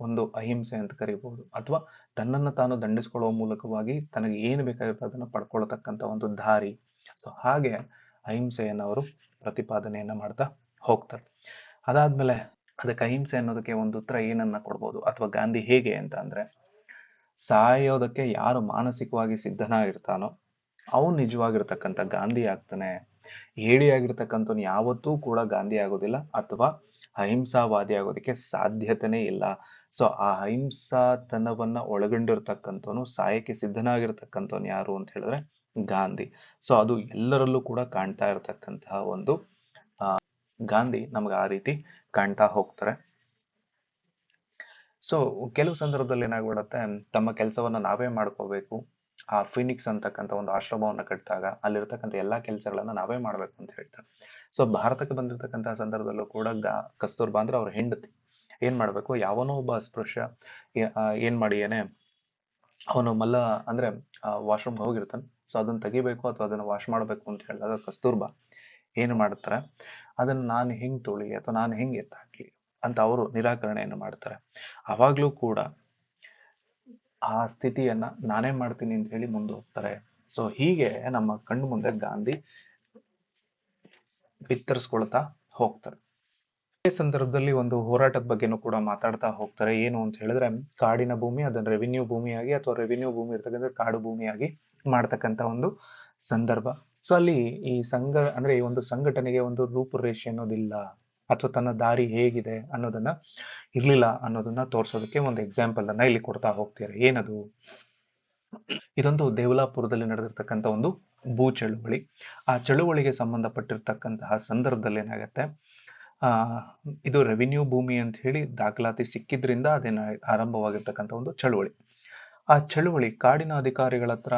ಒಂದು ಅಹಿಂಸೆ ಅಂತ ಕರಿಬಹುದು. ಅಥವಾ ತನ್ನನ್ನ ತಾನು ದಂಡಿಸ್ಕೊಳ್ಳೋ ಮೂಲಕವಾಗಿ ತನಗೆ ಏನು ಬೇಕಾಗಿರುತ್ತೆ ಅದನ್ನ ಪಡ್ಕೊಳ್ತಕ್ಕಂಥ ಒಂದು ದಾರಿ. ಸೊ ಹಾಗೆ ಅಹಿಂಸೆಯನ್ನು ಅವರು ಪ್ರತಿಪಾದನೆಯನ್ನ ಮಾಡ್ತಾ ಹೋಗ್ತಾರೆ. ಅದಾದ್ಮೇಲೆ ಅದಕ್ಕೆ ಅಹಿಂಸೆ ಅನ್ನೋದಕ್ಕೆ ಒಂದು ಉತ್ತರ ಏನನ್ನ ಕೊಡ್ಬೋದು? ಅಥವಾ ಗಾಂಧಿ ಹೇಗೆ ಅಂತ ಅಂದ್ರೆ, ಸಾಯೋದಕ್ಕೆ ಯಾರು ಮಾನಸಿಕವಾಗಿ ಸಿದ್ಧನಾಗಿರ್ತಾನೋ, ಅವನು ನಿಜವಾಗಿರ್ತಕ್ಕಂಥ ಗಾಂಧಿ ಆಗ್ತಾನೆ. ಹೇಳಿ ಯಾವತ್ತೂ ಕೂಡ ಗಾಂಧಿ ಆಗೋದಿಲ್ಲ ಅಥವಾ ಅಹಿಂಸಾವಾದಿ ಆಗೋದಕ್ಕೆ ಸಾಧ್ಯತೆನೇ ಇಲ್ಲ. ಸೊ ಆ ಅಹಿಂಸಾತನವನ್ನ ಒಳಗೊಂಡಿರ್ತಕ್ಕಂಥವನು, ಸಾಯಕ್ಕೆ ಸಿದ್ಧನಾಗಿರ್ತಕ್ಕಂಥವ್ನು ಯಾರು ಅಂತ ಹೇಳಿದ್ರೆ ಗಾಂಧಿ. ಸೊ ಅದು ಎಲ್ಲರಲ್ಲೂ ಕೂಡ ಕಾಣ್ತಾ ಇರತಕ್ಕಂತಹ ಒಂದು ಗಾಂಧಿ ನಮ್ಗೆ ಆ ರೀತಿ ಕಾಣ್ತಾ ಹೋಗ್ತಾರೆ. ಸೊ ಕೆಲವು ಸಂದರ್ಭದಲ್ಲಿ ಏನಾಗ್ಬಿಡತ್ತೆ, ತಮ್ಮ ಕೆಲಸವನ್ನ ನಾವೇ ಮಾಡ್ಕೋಬೇಕು. ಆ ಫಿನಿಕ್ಸ್ ಅಂತಕ್ಕಂಥ ಒಂದು ಆಶ್ರಮವನ್ನು ಕಟ್ಟಿದಾಗ ಅಲ್ಲಿರ್ತಕ್ಕಂಥ ಎಲ್ಲ ಕೆಲಸಗಳನ್ನ ನಾವೇ ಮಾಡಬೇಕು ಅಂತ ಹೇಳ್ತಾರೆ. ಸೊ ಭಾರತಕ್ಕೆ ಬಂದಿರತಕ್ಕಂಥ ಸಂದರ್ಭದಲ್ಲೂ ಕೂಡ ಗಾ, ಕಸ್ತೂರ್ಬಾ ಅಂದ್ರೆ ಅವ್ರ ಹೆಂಡತಿ. ಏನ್ ಮಾಡ್ಬೇಕು? ಯಾವನೋ ಒಬ್ಬ ಅಸ್ಪೃಶ್ಯ ಏನ್ ಮಾಡಿ ಏನೇ, ಅವನು ಮಲ್ಲ ಅಂದ್ರೆ ವಾಶ್ರೂಮ್ ಹೋಗಿರ್ತಾನೆ. ಸೊ ಅದನ್ನ ತೆಗಿಬೇಕು ಅಥವಾ ಅದನ್ನ ವಾಶ್ ಮಾಡಬೇಕು ಅಂತ ಹೇಳಿದಾಗ ಕಸ್ತೂರ್ಬಾ ಏನು ಮಾಡ್ತಾರೆ? ಅದನ್ನು ನಾನು ಹೆಂಗ್ ತೊಳಿ ಅಥವಾ ನಾನು ಹೆಂಗ್ ಎತ್ತಾಕ್ಲಿ ಅಂತ ಅವರು ನಿರಾಕರಣೆಯನ್ನು ಮಾಡ್ತಾರೆ. ಅವಾಗ್ಲೂ ಕೂಡ ಆ ಸ್ಥಿತಿಯನ್ನ ನಾನೇ ಮಾಡ್ತೀನಿ ಅಂತ ಹೇಳಿ ಮುಂದೆ ಹೋಗ್ತಾರೆ. ಸೊ ಹೀಗೆ ನಮ್ಮ ಕಣ್ಣು ಮುಂದೆ ಗಾಂಧಿ ಬಿತ್ತರಿಸ್ಕೊಳ್ತಾ ಹೋಗ್ತಾರೆ. ಈ ಸಂದರ್ಭದಲ್ಲಿ ಒಂದು ಹೋರಾಟದ ಬಗ್ಗೆನೂ ಕೂಡ ಮಾತಾಡ್ತಾ ಹೋಗ್ತಾರೆ. ಏನು ಅಂತ ಹೇಳಿದ್ರೆ, ಕಾಡಿನ ಭೂಮಿ, ಅದನ್ನ ರೆವಿನ್ಯೂ ಭೂಮಿಯಾಗಿ ಅಥವಾ ರೆವಿನ್ಯೂ ಭೂಮಿ ಇರ್ತಕ್ಕಂಥ ಕಾಡು ಭೂಮಿಯಾಗಿ ಮಾಡ್ತಕ್ಕಂಥ ಒಂದು ಸಂದರ್ಭ. ಸೊ ಅಲ್ಲಿ ಈ ಸಂಘ, ಅಂದ್ರೆ ಈ ಒಂದು ಸಂಘಟನೆಗೆ ಒಂದು ರೂಪುರೇಷೆ ಅನ್ನೋದಿಲ್ಲ ಅಥವಾ ತನ್ನ ದಾರಿ ಹೇಗಿದೆ ಅನ್ನೋದನ್ನ ಇರ್ಲಿಲ್ಲ ಅನ್ನೋದನ್ನ ತೋರ್ಸೋದಕ್ಕೆ ಒಂದು ಎಕ್ಸಾಂಪಲ್ ಅನ್ನ ಇಲ್ಲಿ ಕೊಡ್ತಾ ಹೋಗ್ತೀರ ಏನದು? ಇದೊಂದು ದೇವಲಾಪುರದಲ್ಲಿ ನಡೆದಿರ್ತಕ್ಕಂಥ ಒಂದು ಭೂ ಚಳುವಳಿ. ಆ ಚಳುವಳಿಗೆ ಸಂಬಂಧಪಟ್ಟಿರ್ತಕ್ಕಂತಹ ಸಂದರ್ಭದಲ್ಲಿ ಏನಾಗತ್ತೆ? ಆ, ಇದು ರೆವಿನ್ಯೂ ಭೂಮಿ ಅಂತ ಹೇಳಿ ದಾಖಲಾತಿ ಸಿಕ್ಕಿದ್ರಿಂದ ಅದೇನ ಆರಂಭವಾಗಿರ್ತಕ್ಕಂಥ ಒಂದು ಚಳುವಳಿ. ಆ ಚಳುವಳಿ ಕಾಡಿನ ಅಧಿಕಾರಿಗಳ ಹತ್ರ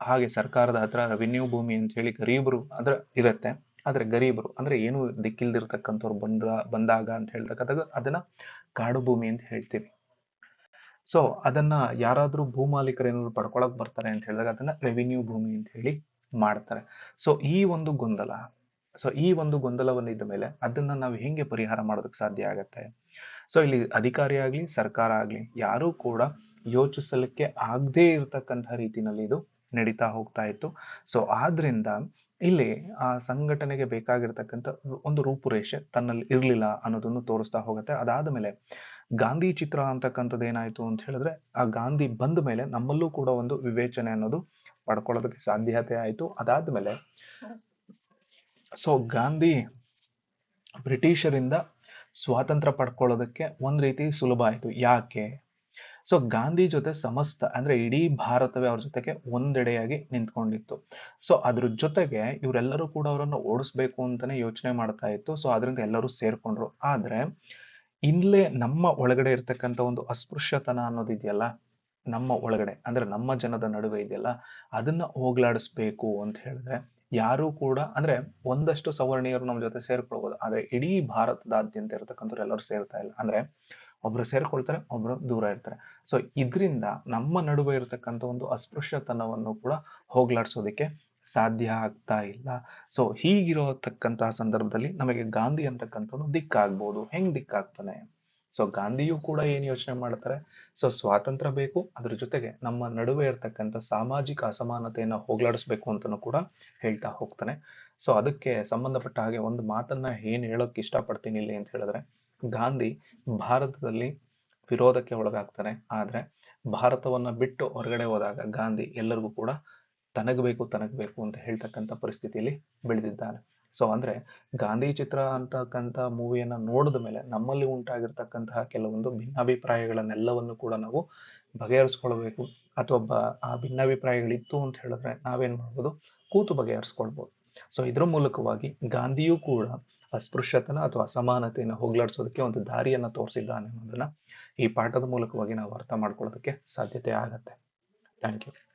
ಹಾಗೆ ಸರ್ಕಾರದ ಹತ್ರ ರೆವಿನ್ಯೂ ಭೂಮಿ ಅಂತ ಹೇಳಿ ಗರೀಬರು ಅಂದ್ರೆ ಇರುತ್ತೆ. ಆದ್ರೆ ಗರೀಬರು ಅಂದ್ರೆ ಏನು ದಿಕ್ಕಿಲ್ದಿರ್ತಕ್ಕಂಥವ್ರು ಬಂದ, ಬಂದಾಗ ಅಂತ ಹೇಳ್ತಕ್ಕಂಥದ್ದು ಅದನ್ನ ಕಾಡು ಭೂಮಿ ಅಂತ ಹೇಳ್ತೀವಿ. ಸೊ ಅದನ್ನ ಯಾರಾದ್ರೂ ಏನಾದ್ರು ಪಡ್ಕೊಳಕ್ ಬರ್ತಾರೆ ಅಂತ ಹೇಳಿದಾಗ ಅದನ್ನ ರೆವಿನ್ಯೂ ಭೂಮಿ ಅಂತ ಹೇಳಿ ಮಾಡ್ತಾರೆ. ಸೊ ಈ ಒಂದು ಗೊಂದಲ ಸೊ ಈ ಒಂದು ಗೊಂದಲವನ್ನು ಇದ್ದ ಮೇಲೆ ಅದನ್ನ ನಾವು ಹೆಂಗೆ ಪರಿಹಾರ ಮಾಡೋದಕ್ಕೆ ಸಾಧ್ಯ ಆಗತ್ತೆ? ಸೊ ಇಲ್ಲಿ ಅಧಿಕಾರಿ ಆಗ್ಲಿ, ಸರ್ಕಾರ ಆಗ್ಲಿ, ಯಾರೂ ಕೂಡ ಯೋಚಿಸಲಿಕ್ಕೆ ಆಗದೇ ಇರತಕ್ಕಂತಹ ರೀತಿನಲ್ಲಿ ಇದು ನಡೀತಾ ಹೋಗ್ತಾ ಇತ್ತು. ಸೊ ಆದ್ರಿಂದ ಇಲ್ಲಿ ಆ ಸಂಘಟನೆಗೆ ಬೇಕಾಗಿರ್ತಕ್ಕಂಥ ಒಂದು ರೂಪುರೇಷೆ ತನ್ನಲ್ಲಿ ಇರಲಿಲ್ಲ ಅನ್ನೋದನ್ನು ತೋರಿಸ್ತಾ ಹೋಗುತ್ತೆ. ಅದಾದ ಮೇಲೆ ಗಾಂಧಿ ಚಿತ್ರ ಅಂತಕ್ಕಂಥದ್ದು ಏನಾಯ್ತು ಅಂತ ಹೇಳಿದ್ರೆ, ಆ ಗಾಂಧಿ ಬಂದ ಮೇಲೆ ನಮ್ಮಲ್ಲೂ ಕೂಡ ಒಂದು ವಿವೇಚನೆ ಅನ್ನೋದು ಪಡ್ಕೊಳ್ಳೋದಕ್ಕೆ ಸಾಧ್ಯತೆ ಆಯಿತು. ಅದಾದ ಮೇಲೆ ಸೊ ಗಾಂಧಿ ಬ್ರಿಟಿಷರಿಂದ ಸ್ವಾತಂತ್ರ್ಯ ಪಡ್ಕೊಳ್ಳೋದಕ್ಕೆ ಒಂದು ರೀತಿ ಸುಲಭ ಆಯ್ತು. ಯಾಕೆ? ಸೊ ಗಾಂಧಿ ಜೊತೆ ಸಮಸ್ತ ಅಂದ್ರೆ ಇಡೀ ಭಾರತವೇ ಅವ್ರ ಜೊತೆಗೆ ಒಂದೆಡೆಯಾಗಿ ನಿಂತ್ಕೊಂಡಿತ್ತು. ಸೊ ಅದ್ರ ಜೊತೆಗೆ ಇವರೆಲ್ಲರೂ ಕೂಡ ಅವರನ್ನು ಓಡಿಸ್ಬೇಕು ಅಂತಾನೆ ಯೋಚನೆ ಮಾಡ್ತಾ ಇತ್ತು. ಸೊ ಅದರಿಂದ ಎಲ್ಲರೂ ಸೇರ್ಕೊಂಡ್ರು. ಆದ್ರೆ ಇಲ್ಲೇ ನಮ್ಮ ಒಳಗಡೆ ಇರ್ತಕ್ಕಂಥ ಒಂದು ಅಸ್ಪೃಶ್ಯತನ ಅನ್ನೋದಿದೆಯಲ್ಲ, ನಮ್ಮ ಒಳಗಡೆ, ಅಂದ್ರೆ ನಮ್ಮ ಜನದ ನಡುವೆ ಇದೆಯಲ್ಲ, ಅದನ್ನ ಹೋಗ್ಲಾಡಿಸ್ಬೇಕು ಅಂತ ಹೇಳಿದ್ರೆ ಯಾರು ಕೂಡ, ಅಂದ್ರೆ ಒಂದಷ್ಟು ಸವರ್ಣೀಯರು ನಮ್ಮ ಜೊತೆ ಸೇರ್ಕೊಳ್ಬೋದು. ಆದ್ರೆ ಇಡೀ ಭಾರತದಾದ್ಯಂತ ಇರತಕ್ಕಂಥವ್ರು ಎಲ್ಲರೂ ಸೇರ್ತಾ ಇಲ್ಲ. ಅಂದ್ರೆ ಒಬ್ರು ಸೇರ್ಕೊಳ್ತಾರೆ, ಒಬ್ರು ದೂರ ಇರ್ತಾರೆ. ಸೊ ಇದರಿಂದ ನಮ್ಮ ನಡುವೆ ಇರತಕ್ಕಂಥ ಒಂದು ಅಸ್ಪೃಶ್ಯತನವನ್ನು ಕೂಡ ಹೋಗ್ಲಾಡ್ಸೋದಕ್ಕೆ ಸಾಧ್ಯ ಆಗ್ತಾ ಇಲ್ಲ. ಸೊ ಹೀಗಿರತಕ್ಕಂತಹ ಸಂದರ್ಭದಲ್ಲಿ ನಮಗೆ ಗಾಂಧಿ ಅಂತಕ್ಕಂಥವ್ನು ದಿಕ್ಕಾಗ್ಬೋದು ಹೆಂಗ್ ದಿಕ್ಕಾಗ್ತಾನೆ ಸೊ ಗಾಂಧಿಯು ಕೂಡ ಏನು ಯೋಚನೆ ಮಾಡ್ತಾರೆ? ಸೊ ಸ್ವಾತಂತ್ರ್ಯ ಬೇಕು, ಅದ್ರ ಜೊತೆಗೆ ನಮ್ಮ ನಡುವೆ ಇರತಕ್ಕಂಥ ಸಾಮಾಜಿಕ ಅಸಮಾನತೆಯನ್ನು ಹೋಗ್ಲಾಡಿಸ್ಬೇಕು ಅಂತಲೂ ಕೂಡ ಹೇಳ್ತಾ ಹೋಗ್ತಾನೆ. ಸೊ ಅದಕ್ಕೆ ಸಂಬಂಧಪಟ್ಟ ಹಾಗೆ ಒಂದು ಮಾತನ್ನ ಏನು ಹೇಳೋಕೆ ಇಷ್ಟಪಡ್ತೀನಿ ಇಲ್ಲಿ ಅಂತ ಹೇಳಿದ್ರೆ ಗಾಂಧಿ ಭಾರತದಲ್ಲಿ ವಿರೋಧಕ್ಕೆ ಒಳಗಾಗ್ತಾರೆ. ಆದರೆ ಭಾರತವನ್ನು ಬಿಟ್ಟು ಹೊರಗಡೆ ಹೋದಾಗ ಗಾಂಧಿ ಎಲ್ಲರಿಗೂ ಕೂಡ ತನಗಬೇಕು ಬೇಕು ಅಂತ ಹೇಳ್ತಕ್ಕಂಥ ಪರಿಸ್ಥಿತಿಯಲ್ಲಿ ಬೆಳೆದಿದ್ದಾನೆ ಸೊ ಅಂದರೆ ಗಾಂಧಿ ಚಿತ್ರ ಅಂತಕ್ಕಂಥ ಮೂವಿಯನ್ನು ನೋಡಿದ ಮೇಲೆ ನಮ್ಮಲ್ಲಿ ಉಂಟಾಗಿರ್ತಕ್ಕಂತಹ ಕೆಲವೊಂದು ಭಿನ್ನಾಭಿಪ್ರಾಯಗಳನ್ನೆಲ್ಲವನ್ನು ಕೂಡ ನಾವು ಬಗೆಹರಿಸ್ಕೊಳ್ಬೇಕು. ಅಥವಾ ಬ- ಆ ಭಿನ್ನಾಭಿಪ್ರಾಯಗಳಿತ್ತು ಅಂತ ಹೇಳಿದ್ರೆ ನಾವೇನು ಮಾಡ್ಬೋದು? ಕೂತು ಬಗೆಹರಿಸ್ಕೊಳ್ಬೋದು. ಸೊ ಇದ್ರ ಮೂಲಕವಾಗಿ ಗಾಂಧಿಯೂ ಕೂಡ ಅಸ್ಪೃಶ್ಯತನ ಅಥವಾ ಅಸಮಾನತೆಯನ್ನು ಹೋಗ್ಲಾಡಿಸೋದಕ್ಕೆ ಒಂದು ದಾರಿಯನ್ನ ತೋರಿಸಿದ್ದಾನೆ ಅನ್ನೋದನ್ನ ಈ ಪಾಠದ ಮೂಲಕವಾಗಿ ನಾವು ಅರ್ಥ ಮಾಡ್ಕೊಳ್ಳೋದಕ್ಕೆ ಸಾಧ್ಯತೆ ಆಗತ್ತೆ. Thank you.